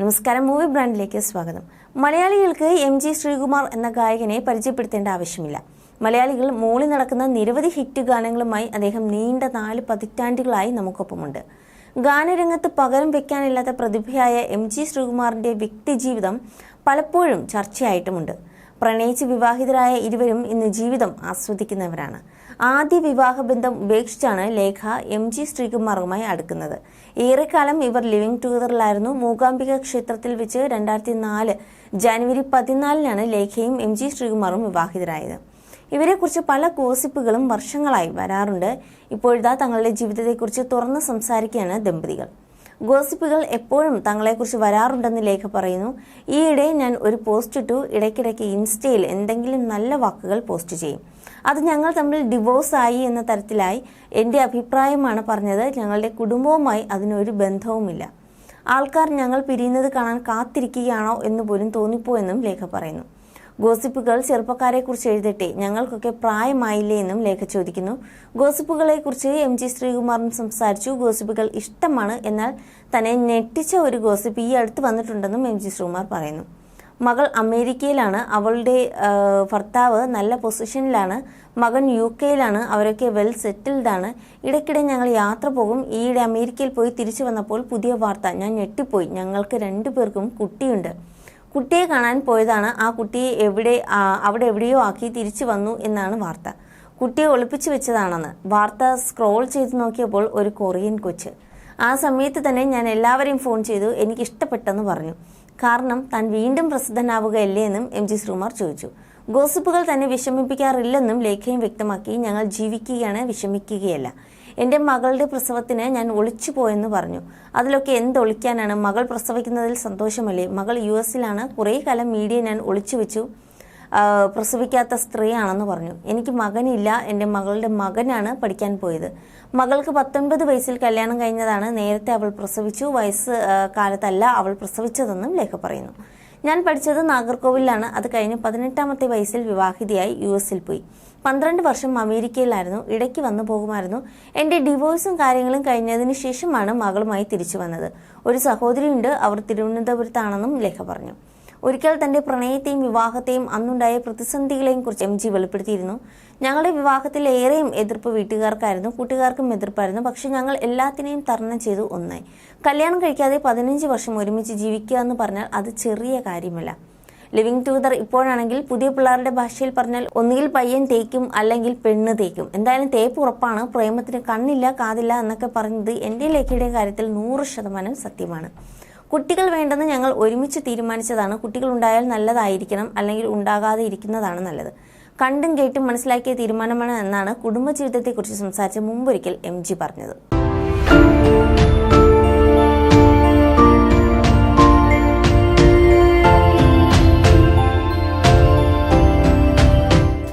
നമസ്കാരം മൂവി ബ്രാൻഡിലേക്ക് സ്വാഗതം. മലയാളികൾക്ക് എം ജി ശ്രീകുമാർ എന്ന ഗായകനെ പരിചയപ്പെടുത്തേണ്ട ആവശ്യമില്ല. മലയാളികൾ മോളി നടക്കുന്ന നിരവധി ഹിറ്റ് ഗാനങ്ങളുമായി അദ്ദേഹം നീണ്ട നാല് പതിറ്റാണ്ടുകളായി നമുക്കൊപ്പമുണ്ട്. ഗാനരംഗത്ത് പകരം വെക്കാനില്ലാത്ത പ്രതിഭയായ എം ജി ശ്രീകുമാറിന്റെ വ്യക്തിജീവിതം പലപ്പോഴും ചർച്ചയായിട്ടുമുണ്ട്. പ്രണയിച്ച് വിവാഹിതരായ ഇരുവരും ഇന്ന് ജീവിതം ആസ്വദിക്കുന്നവരാണ്. ആദ്യ വിവാഹബന്ധം ഉപേക്ഷിച്ചാണ് ലേഖ എം ജി ശ്രീകുമാറുമായി അടുക്കുന്നത്. ഏറെക്കാലം ഇവർ ലിവിംഗ് ടുഗദറിലായിരുന്നു. മൂകാംബിക ക്ഷേത്രത്തിൽ വെച്ച് രണ്ടായിരത്തി നാല് ജനുവരി പതിനാലിനാണ് ലേഖയും എം ജി ശ്രീകുമാറും വിവാഹിതരായത്. ഇവരെക്കുറിച്ച് പല ഗോസിപ്പുകളും വർഷങ്ങളായി വരാറുണ്ട്. ഇപ്പോഴിതാ തങ്ങളുടെ ജീവിതത്തെക്കുറിച്ച് തുറന്ന് സംസാരിക്കുകയാണ് ദമ്പതികൾ. ഗോസിപ്പുകൾ എപ്പോഴും തങ്ങളെക്കുറിച്ച് വരാറുണ്ടെന്ന് ലേഖ പറയുന്നു. ഈയിടെ ഞാൻ ഒരു പോസ്റ്റ് ഇട്ടു. ഇടയ്ക്കിടയ്ക്ക് ഇൻസ്റ്റയിൽ എന്തെങ്കിലും നല്ല വാക്കുകൾ പോസ്റ്റ് ചെയ്യും. അത് ഞങ്ങൾ തമ്മിൽ ഡിവോഴ്സ് ആയി എന്ന തരത്തിലായി എന്റെ അഭിപ്രായമാണ് പറഞ്ഞത്. ഞങ്ങളുടെ കുടുംബവുമായി അതിനൊരു ബന്ധവുമില്ല. ആൾക്കാർ ഞങ്ങൾ പിരിയുന്നത് കാണാൻ കാത്തിരിക്കുകയാണോ എന്ന് പോലും തോന്നിപ്പോയെന്നും ലേഖ പറയുന്നു. ഗോസിപ്പുകൾ ചെറുപ്പക്കാരെ കുറിച്ച് എഴുതട്ടെ. ഞങ്ങൾക്കൊക്കെ പ്രായമായില്ലേ എന്നും ലേഖ ചോദിക്കുന്നു. ഗോസിപ്പുകളെ കുറിച്ച് എം ജി ശ്രീകുമാറും സംസാരിച്ചു. ഗോസിപ്പുകൾ ഇഷ്ടമാണ് എന്നാൽ തന്നെ ഞെട്ടിച്ച ഒരു ഗോസിപ്പ് ഈ അടുത്ത് വന്നിട്ടുണ്ടെന്നും എം ജി ശ്രീകുമാർ പറയുന്നു. മകൾ അമേരിക്കയിലാണ്. അവളുടെ ഭർത്താവ് നല്ല പൊസിഷനിലാണ്. മകൻ യു കെയിലാണ് അവരൊക്കെ വെൽ സെറ്റിൽഡ് ആണ് ഇടയ്ക്കിടെ ഞങ്ങൾ യാത്ര പോകും. ഈയിടെ അമേരിക്കയിൽ പോയി തിരിച്ചു വന്നപ്പോൾ പുതിയ വാർത്ത. ഞാൻ ഞെട്ടിപ്പോയി. ഞങ്ങൾക്ക് രണ്ടു പേർക്കും കുട്ടിയുണ്ട്. കുട്ടിയെ കാണാൻ പോയതാണ്. ആ കുട്ടിയെ എവിടെ അവിടെ എവിടെയോ ആക്കി തിരിച്ചു വന്നു എന്നാണ് വാർത്ത. കുട്ടിയെ ഒളിപ്പിച്ചു വെച്ചതാണെന്ന് വാർത്ത സ്ക്രോൾ ചെയ്ത് നോക്കിയപ്പോൾ ഒരു കൊറിയൻ കൊച്ച്. ആ സമയത്ത് തന്നെ ഞാൻ എല്ലാവരെയും ഫോൺ ചെയ്തു എനിക്ക് ഇഷ്ടപ്പെട്ടെന്ന് പറഞ്ഞു. കാരണം താൻ വീണ്ടും പ്രസിദ്ധനാവുകയല്ലേ എന്നും എം ജി ശ്രീകുമാർ ചോദിച്ചു. ഗോസിപ്പുകൾ തന്നെ വിഷമിപ്പിക്കാറില്ലെന്നും ലേഖയും വ്യക്തമാക്കി ഞങ്ങൾ ജീവിക്കുകയാണ് വിഷമിക്കുകയല്ല. എന്റെ മകളുടെ പ്രസവത്തിന് ഞാൻ ഒളിച്ചു പോയെന്ന് പറഞ്ഞു. അതിലൊക്കെ എന്ത് ഒളിക്കാനാണ്? മകൾ പ്രസവിക്കുന്നതിൽ സന്തോഷമല്ലേ? മകൾ യു എസിലാണ്. കുറേ കാലം മീഡിയ ഞാൻ ഒളിച്ചു വെച്ചു. പ്രസവിക്കാത്ത സ്ത്രീയാണെന്ന് പറഞ്ഞു. എനിക്ക് മകനില്ല. എന്റെ മകളുടെ മകനാണ് പഠിക്കാൻ പോയത്. മകൾക്ക് പത്തൊൻപത് വയസ്സിൽ കല്യാണം കഴിഞ്ഞതാണ്. നേരത്തെ അവൾ പ്രസവിച്ചു. വയസ്സ് കാലത്തല്ല അവൾ പ്രസവിച്ചതെന്നും ലേഖ പറയുന്നു. ഞാൻ പഠിച്ചത് നാഗർകോവിലാണ്. അത് കഴിഞ്ഞ് പതിനെട്ടാമത്തെ വയസ്സിൽ വിവാഹിതയായി യു എസിൽ പോയി. പന്ത്രണ്ട് വർഷം അമേരിക്കയിലായിരുന്നു. ഇടയ്ക്ക് വന്നു പോകുമായിരുന്നു. എന്റെ ഡിവോഴ്സും കാര്യങ്ങളും കഴിഞ്ഞതിന് ശേഷമാണ് മകളുമായി തിരിച്ചു വന്നത്. ഒരു സഹോദരിയുണ്ട്. അവർ തിരുവനന്തപുരത്താണെന്നും ലേഖ പറഞ്ഞു. ഒരിക്കൽ തന്റെ പ്രണയത്തെയും വിവാഹത്തെയും അന്നുണ്ടായ പ്രതിസന്ധികളെയും കുറിച്ച് എം ജി വെളിപ്പെടുത്തിയിരുന്നു. ഞങ്ങളുടെ വിവാഹത്തിൽ ഏറെയും എതിർപ്പ് വീട്ടുകാർക്കായിരുന്നു കൂട്ടുകാർക്കും എതിർപ്പായിരുന്നു. പക്ഷെ ഞങ്ങൾ എല്ലാത്തിനെയും തരണം ചെയ്തു ഒന്നായി. കല്യാണം കഴിക്കാതെ പതിനഞ്ച് വർഷം ഒരുമിച്ച് ജീവിക്കുക എന്ന് പറഞ്ഞാൽ അത് ചെറിയ കാര്യമല്ല. ലിവിങ് ടുഗദർ ഇപ്പോഴാണെങ്കിൽ പുതിയ പിള്ളേരുടെ ഭാഷയിൽ പറഞ്ഞാൽ ഒന്നുകിൽ പയ്യൻ തേക്കും അല്ലെങ്കിൽ പെണ്ണ് തേക്കും. എന്തായാലും തേപ്പ് ഉറപ്പാണ് പ്രേമത്തിന് കണ്ണില്ല കാതില്ല എന്നൊക്കെ പറഞ്ഞത് എന്റെ ലേഖയുടെ കാര്യത്തിൽ നൂറ് ശതമാനം സത്യമാണ്. കുട്ടികൾ വേണ്ടെന്ന് ഞങ്ങൾ ഒരുമിച്ച് തീരുമാനിച്ചതാണ്. കുട്ടികൾ ഉണ്ടായാൽ നല്ലതായിരിക്കണം അല്ലെങ്കിൽ ഉണ്ടാകാതെ ഇരിക്കുന്നതാണ് നല്ലത്. കണ്ടും കേട്ടും മനസ്സിലാക്കിയ തീരുമാനമാണ് എന്നാണ് കുടുംബജീവിതത്തെക്കുറിച്ച് സംസാരിച്ച മുമ്പൊരിക്കൽ എം ജി പറഞ്ഞത്.